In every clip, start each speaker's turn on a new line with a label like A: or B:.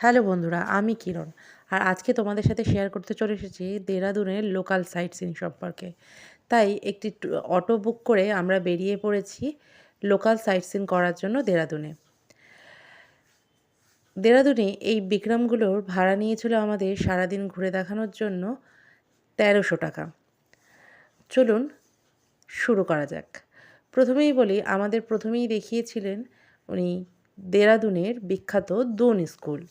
A: Hello বন্ধুরা, আমি কিরণ। আর আজকে তোমাদের সাথে শেয়ার করতে চলে এসেছি দেরাদুনের লোকাল সাইট সিন সম্পর্কে তাই একটি অটো বুক করে আমরা বেরিয়ে পড়েছি লোকাল সাইট সিন করার জন্য দেরাদুনে। দেরাদুনে এই বিক্রমগুলোর ভাড়া নিয়েছিল আমাদের সারাদিন ঘুরে দেখানোর জন্য তেরোশো টাকা। চলুন শুরু করা যাক। প্রথমেই বলি, আমাদের প্রথমেই দেখিয়েছিলেন উনি দেরাদুনের বিখ্যাত দোন স্কুল।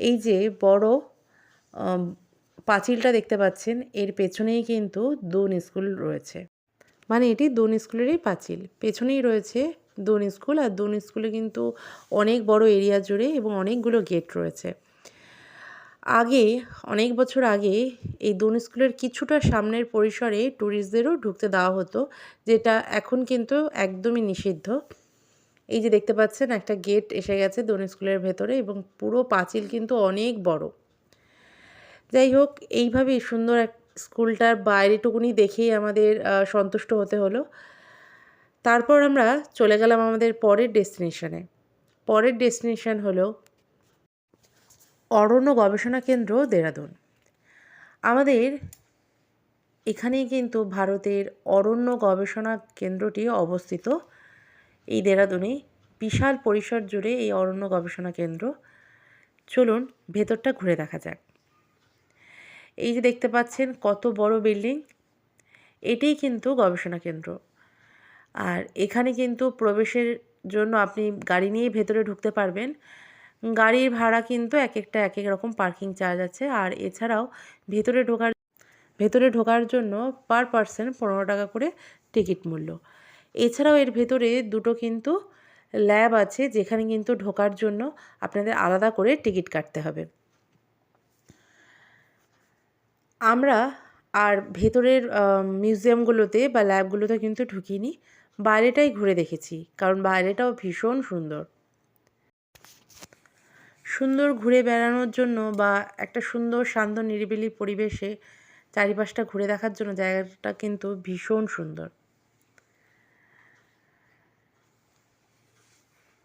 A: এই যে বড় পাঁচিলটা দেখতে পাচ্ছেন, এর পেছনেই কিন্তু দোন স্কুল রয়েছে। মানে এটি দোন স্কুলেরই পাঁচিল। পেছনেই রয়েছে দোন স্কুল আর দোন স্কুলে কিন্তু অনেক বড় এরিয়া জুড়ে এবং অনেকগুলো গেট রয়েছে। আগে, অনেক বছর আগে এই দোন স্কুলের কিছুটা সামনের পরিসরে ট্যুরিস্টদেরও ঢুকতে দেওয়া হতো, যেটা এখন কিন্তু একদমই নিষিদ্ধ। এই যে দেখতে পাচ্ছেন একটা গেট এসে গেছে দোন স্কুলের ভেতরে এবং পুরো পাঁচিল কিন্তু অনেক বড়। যাই হোক এইভাবেই সুন্দর এক স্কুলটার বাইরেটুকুনি দেখেই আমাদের সন্তুষ্ট হতে হলো। তারপর আমরা চলে গেলাম আমাদের পরের ডেস্টিনেশনে। পরের ডেস্টিনেশন হলো অরণ্য গবেষণা কেন্দ্র, দেরাদুন। আমাদের এখানেই কিন্তু ভারতের অরণ্য গবেষণা কেন্দ্রটি অবস্থিত। এই দেরাদুনে বিশাল পরিসর জুড়ে এই অরণ্য গবেষণা কেন্দ্র। চলুন ভেতরটা ঘুরে দেখা যাক। এই যে দেখতে পাচ্ছেন কত বড় বিল্ডিং, এটাই কিন্তু গবেষণা কেন্দ্র। আর এখানে কিন্তু প্রবেশের জন্য আপনি গাড়ি নিয়ে ভেতরে ঢুকতে পারবেন। গাড়ির ভাড়া কিন্তু এক একটা এক এক রকম পার্কিং চার্জ আছে। আর এছাড়াও ভেতরে ঢোকার ভেতরে ঢোকার জন্য পার পার্সন পনেরো টাকা করে টিকিট মূল্য। এছাড়াও এর ভেতরে দুটো কিন্তু ল্যাব আছে যেখানে কিন্তু ঢোকার জন্য আপনাদের আলাদা করে টিকিট কাটতে হবে। আমরা আর ভেতরের মিউজিয়ামগুলোতে বা ল্যাবগুলোতে কিন্তু ঢুকিনি, বাইরেটাই ঘুরে দেখেছি, কারণ বাইরেটাও ভীষণ সুন্দর। সুন্দর ঘুরে বেড়ানোর জন্য বা একটা সুন্দর, শান্ত, নিরিবিলি পরিবেশে চারিপাশটা ঘুরে দেখার জন্য জায়গাটা কিন্তু ভীষণ সুন্দর।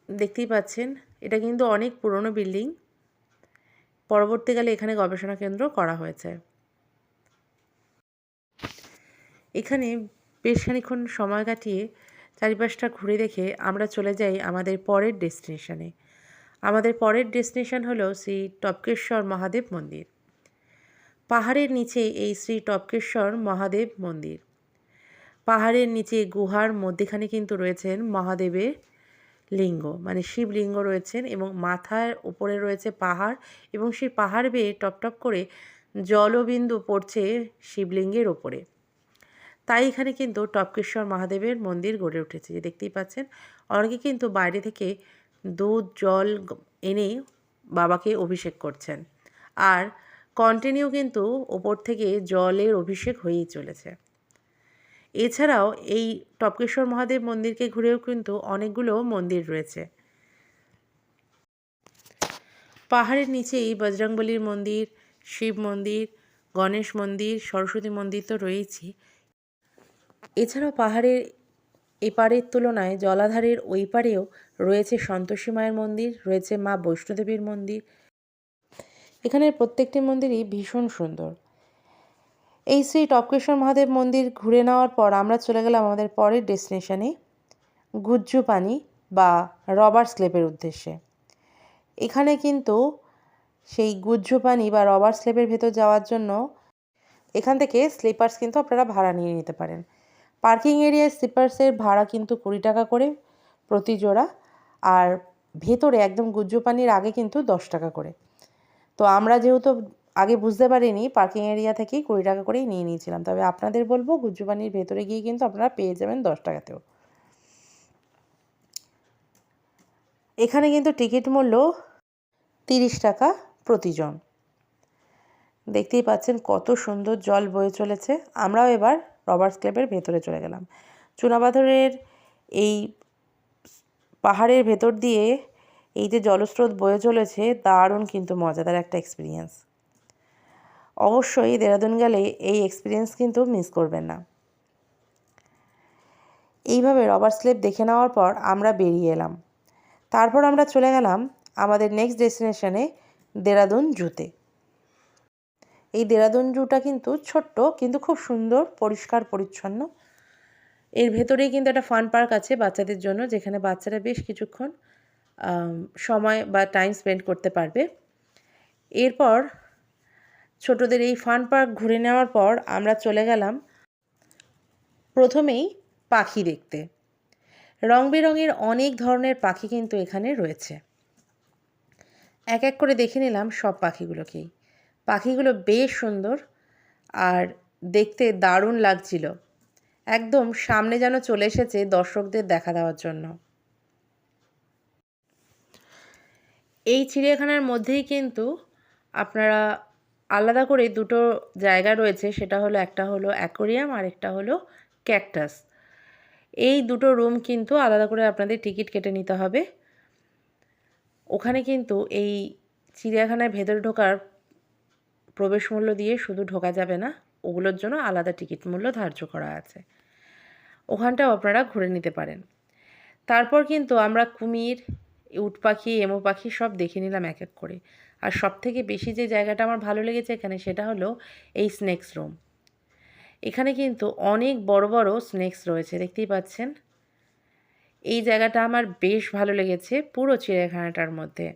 A: দেখতেই পাচ্ছেন, এটা কিন্তু অনেক পুরনো বিল্ডিং। পরবর্তীকালে এখানে গবেষণা কেন্দ্র করা হয়েছে। এখানে বেশ খানিক্ষণ সময় কাটিয়ে চারিপাশটা ঘুরে দেখে আমরা চলে যাই আমাদের পরের ডেস্টিনেশনে। আমাদের পরের ডেস্টিনেশন হলো শ্রী টপকেশ্বর মহাদেব মন্দির। পাহাড়ের নিচে এই শ্রী টপকেশ্বর মহাদেব মন্দির। পাহাড়ের নিচে গুহার মধ্যেখানে কিন্তু রয়েছেন মহাদেবের লিঙ্গ। মানে শিবলিঙ্গ রয়েছেন এবং মাথার উপরে রয়েছে পাহাড় এবং সেই পাহাড় বেয়ে টপ টপ করে জলবিন্দু পড়ছে শিবলিঙ্গের ওপরে তাই এখানে কিন্তু টপকেশ্বর মহাদেবের মন্দির গড়ে উঠেছে। যে দেখতেই পাচ্ছেন, অনেকে কিন্তু বাইরে থেকে দুধ, জল এনে বাবাকে অভিষেক করছেন। আর কন্টিনিউ কিন্তু ওপর থেকে জলের অভিষেক হয়েই চলেছে। এছাড়াও এই টপকেশ্বর মহাদেব মন্দিরকে ঘুরেও কিন্তু অনেকগুলো মন্দির রয়েছে। পাহাড়ের নিচেই বজরংবলীর মন্দির, শিব মন্দির, গণেশ মন্দির, সরস্বতী মন্দির তো রয়েছে এছাড়াও পাহাড়ের এপারের তুলনায় জলাধারের ওই পারেও রয়েছে সন্তোষী মায়ের মন্দির, রয়েছে মা বৈষ্ণোদেবীর মন্দির। এখানের প্রত্যেকটি মন্দিরই ভীষণ সুন্দর। এই শ্রী টপকেশ্বর মহাদেব মন্দির ঘুরে নেওয়ার পর আমরা চলে গেলাম আমাদের পরের ডেস্টিনেশনে গুজ্জু পানি বা রবার স্লেপের উদ্দেশ্যে। এখানে কিন্তু সেই গুজ্জু পানি বা রবার স্লেপের ভেতর যাওয়ার জন্য এখান থেকে স্লিপার্স কিন্তু আপনারা ভাড়া নিয়ে নিতে পারেন। পার্কিং এরিয়ায় স্লিপার্সের ভাড়া কিন্তু কুড়ি টাকা করে প্রতি জোড়া আর ভেতরে একদম গুজ্জু পানির আগে কিন্তু দশ টাকা করে। তো আমরা যেহেতু আগে বুঝতে পারিনি পার্কিং এরিয়া থেকেই কুড়ি টাকা করেই নিয়ে নিয়েছিলাম। তবে আপনাদের বলব গুজ্জু পানির ভেতরে গিয়ে কিন্তু আপনারা পেয়ে যাবেন দশ টাকাতেও। এখানে কিন্তু টিকিট মূল্য তিরিশ টাকা প্রতিজন। দেখতেই পাচ্ছেন কত সুন্দর জল বয়ে চলেছে। আমরাও এবার রবার্টস ক্লাবের ভেতরে চলে গেলাম। চুনাপাথরের এই পাহাড়ের ভেতর দিয়ে এই যে জলস্রোত বয়ে চলেছে, দারুণ কিন্তু মজাদার একটা এক্সপিরিয়েন্স অবশ্যই দেরাদুন গেলে এই এক্সপিরিয়েন্স কিন্তু মিস করবেন না। এইভাবে রবার স্লেপ দেখে নেওয়ার পর আমরা বেরিয়ে এলাম। তারপর আমরা চলে গেলাম আমাদের নেক্সট ডেস্টিনেশনে দেরাদুন জুতে। এই দেরাদুন জুটা কিন্তু ছোট্ট কিন্তু খুব সুন্দর, পরিষ্কার, পরিচ্ছন্ন। এর ভেতরেই কিন্তু একটা ফান পার্ক আছে বাচ্চাদের জন্য, যেখানে বাচ্চারা বেশ কিছুক্ষণ সময় বা টাইম স্পেন্ড করতে পারবে। এরপর ছোটদের এই ফান পার্ক ঘুরে নেওয়ার পর আমরা চলে গেলাম প্রথমেই পাখি দেখতে। রং বেরঙের অনেক ধরনের পাখি কিন্তু এখানে রয়েছে। এক এক করে দেখে নিলাম সব পাখিগুলোকেই। পাখিগুলো বেশ সুন্দর আর দেখতে দারুণ লাগছিল। একদম সামনে যেন চলে এসেছে দর্শকদের দেখা দেওয়ার জন্য। এই চিড়িয়াখানার মধ্যেই কিন্তু আপনারা আলাদা করে দুটো জায়গা রয়েছে, সেটা হলো একটা হলো অ্যাকোরিয়াম আর একটা হলো ক্যাকটাস। এই দুটো রুম কিন্তু আলাদা করে আপনাদের টিকিট কেটে নিতে হবে। ওখানে কিন্তু এই চিড়িয়াখানায় ভেতরে ঢোকার প্রবেশ মূল্য দিয়ে শুধু ঢোকা যাবে না, ওগুলোর জন্য আলাদা টিকিট মূল্য ধার্য করা আছে। ওখানটাও আপনারা ঘুরে নিতে পারেন। তারপর কিন্তু আমরা কুমির, উট পাখি, এমো পাখি সব দেখে নিলাম এক এক করে। আর সব থেকে বেশি যে জায়গাটা আমার ভালো লেগেছে এখানে সেটা হলো এই স্নেক্স রুম। এখানে কিন্তু অনেক বড় বড় স্নেক্স রয়েছে, দেখতেই পাচ্ছেন। এই জায়গাটা আমার বেশ ভালো লেগেছে পুরো চিড়িয়াখানাটার মধ্যে।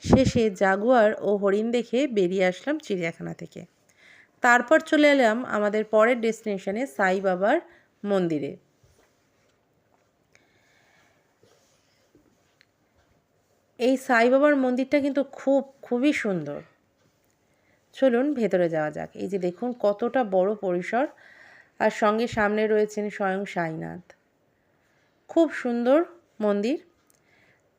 A: শেষে জাগুয়ার ও হরিণ দেখে বেরিয়ে আসলাম চিড়িয়াখানা থেকে। তারপর চলে এলাম আমাদের পরের ডেস্টিনেশনে সাই বাবার মন্দিরে। এই সাই বাবার মন্দিরটা কিন্তু খুব, খুবই সুন্দর। চলুন ভেতরে যাওয়া যাক। এই যে দেখুন কতটা বড় পরিসর। আর সঙ্গে সামনে রয়েছেন স্বয়ং সাইনাথ। খুব সুন্দর মন্দির।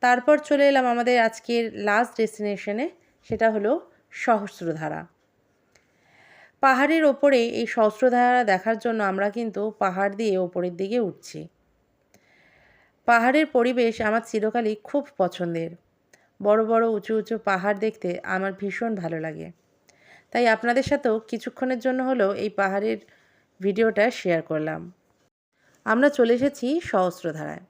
A: তারপর চলে এলাম আমাদের আজকের লাস্ট ডেস্টিনেশনে সেটা হলো সহস্রধারা। পাহাড়ের ওপরে এই সহস্রধারা দেখার জন্য আমরা কিন্তু পাহাড় দিয়ে ওপরের দিকে উঠছি। পাহাড়ের পরিবেশ আমার চিরকালই খুব পছন্দের। বড় বড় উঁচু উঁচু পাহাড় দেখতে আমার ভীষণ ভালো লাগে। তাই আপনাদের সাথেও কিছুক্ষণের জন্য হলেও এই পাহাড়ের ভিডিওটা শেয়ার করলাম। আমরা চলে এসেছি সহস্রধারায়।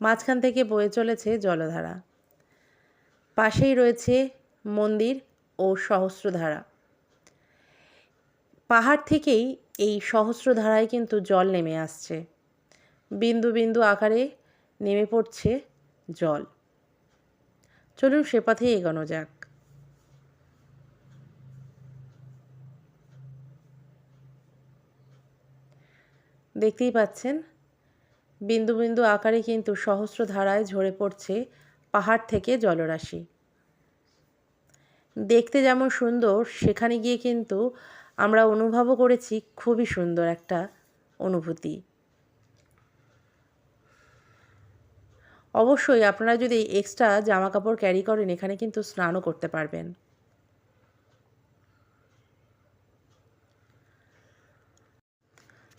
A: মাঝখান থেকে বয়ে চলেছে জলধারা। পাশেই রয়েছে মন্দির ও সহস্রধারা। পাহাড় থেকেই এই সহস্রধারায় কিন্তু জল নেমে আসছে। বিন্দু বিন্দু আকারে নেমে পড়ছে জল। চলুন সে পথেই এগোনো যাক। দেখতেই পাচ্ছেন বিন্দু বিন্দু আকারে কিন্তু সহস্র ধারায় ঝরে পড়ছে পাহাড় থেকে জলরাশি। দেখতে যেমন সুন্দর, সেখানে গিয়ে কিন্তু আমরা অনুভবও করেছি খুবই সুন্দর একটা অনুভূতি। অবশ্যই আপনারা যদি এক্সট্রা জামা কাপড় ক্যারি করেন, এখানে কিন্তু স্নানও করতে পারবেন।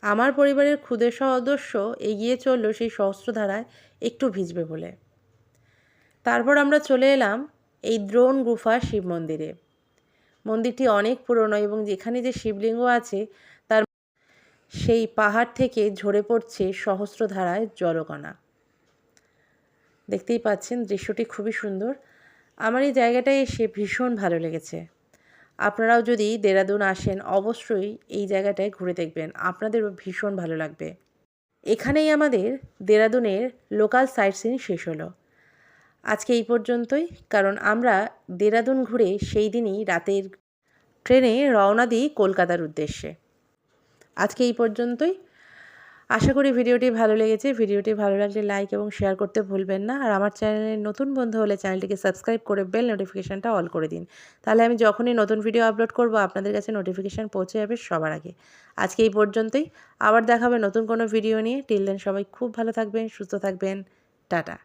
A: আমার পরিবারের ক্ষুদে সদস্য এগিয়ে চলল সেই সহস্রধারায় একটু ভিজবে বলে। তারপর আমরা চলে এলাম এই দ্রোণ গুফা শিব মন্দিরে। মন্দিরটি অনেক পুরনো এবং যেখানে যে শিবলিঙ্গ আছে তার সেই পাহাড় থেকে ঝরে পড়ছে সহস্রধারায় জলকণা। দেখতেই পাচ্ছেন দৃশ্যটি খুবই সুন্দর। আমার এই জায়গাটায় এসে ভীষণ ভালো লেগেছে। আপনারাও যদি দেরাদুন আসেন, অবশ্যই এই জায়গাটায় ঘুরে দেখবেন। আপনাদেরও ভীষণ ভালো লাগবে। এখানেই আমাদের দেরাদুনের লোকাল সাইট সিন শেষ হলো। আজকে এই পর্যন্তই, কারণ আমরা দেরাদুন ঘুরে সেই দিনই রাতের ট্রেনে রওনা দিই কলকাতার উদ্দেশ্যে। আজকে এই পর্যন্তই। আশা করি ভিডিওটি ভালো লেগেছে। ভিডিওটি ভালো লাগলে লাইক এবং শেয়ার করতে ভুলবেন না। আর আমার চ্যানেলে নতুন বন্ধু হলে চ্যানেলটিকে সাবস্ক্রাইব করে বেল নোটিফিকেশানটা অল করে দিন। তাহলে আমি যখনই নতুন ভিডিও আপলোড করব, আপনাদের কাছে নোটিফিকেশান পৌঁছে যাবে সবার আগে। আজকে এই পর্যন্তই। আবার দেখাবে নতুন কোনো ভিডিও নিয়ে। টিল দেন সবাই খুব ভালো থাকবেন, সুস্থ থাকবেন। টাটা।